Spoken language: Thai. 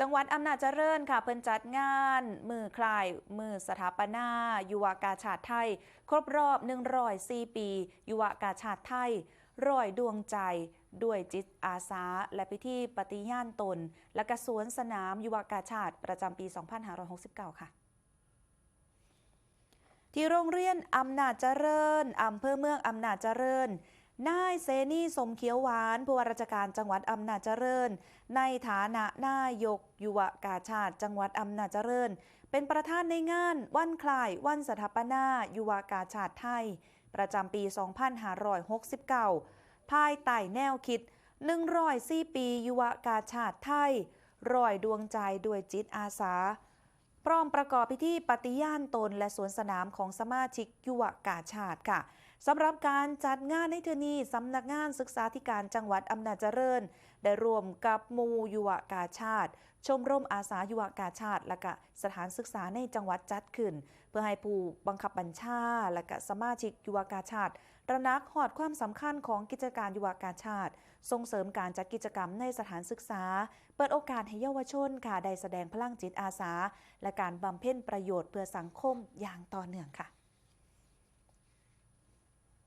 จังหวัดอำนาจเจริญค่ะ เพิ่นจัดงานมือคลายมือสถาปนา ยุวกาชาติไทย ครบรอบ104ปี ยุวกาชาติไทยร้อยดวงใจ ด้วยจิตอาสา และพิธีปฏิญาณตน และกระสวนสนามยุวกาชาติประจำปี 2569 ค่ะที่โรงเรียนอำนาจเจริญอำเภอเมืองอำนาจเจริญ นายเซนีสมเขียวหวานผู้ว่าราชการจังหวัดอำนาจเจริญ ในฐานะนายกยุวกาชาติจังหวัดอำนาจเจริญ เป็นประธานในงานวันคลายวันสถาปนายุวกาชาติไทย ประจำปี 2569 ภายใต้แนวคิด104ปียุวกาชาติไทยรอยดวงใจด้วยจิตอาสา พร้อมประกอบพิธีปฏิญาณตนและสวนสนามของสมาชิกยุวกาชาติค่ะ สำหรับการจัดงานในเทอนี้สำนักงานศึกษาธิการจังหวัดอำนาจเจริญ ได้ร่วมกับมูยุวกาชาติ ชมรมอาสายุวกาชาติ และก็สถานศึกษาในจังหวัดจัดขึ้น เพื่อให้ผู้บังคับบัญชา และก็สมาชิกยุวกาชาติระนักหอดความสำคัญของกิจการยุวกาชาติ ส่งเสริมการจัดกิจกรรมในสถานศึกษา เปิดโอกาสให้เยาวชนค่ะได้แสดงพลังจิตอาสา และการบำเพ็ญประโยชน์เพื่อสังคมอย่างต่อเนื่องค่ะ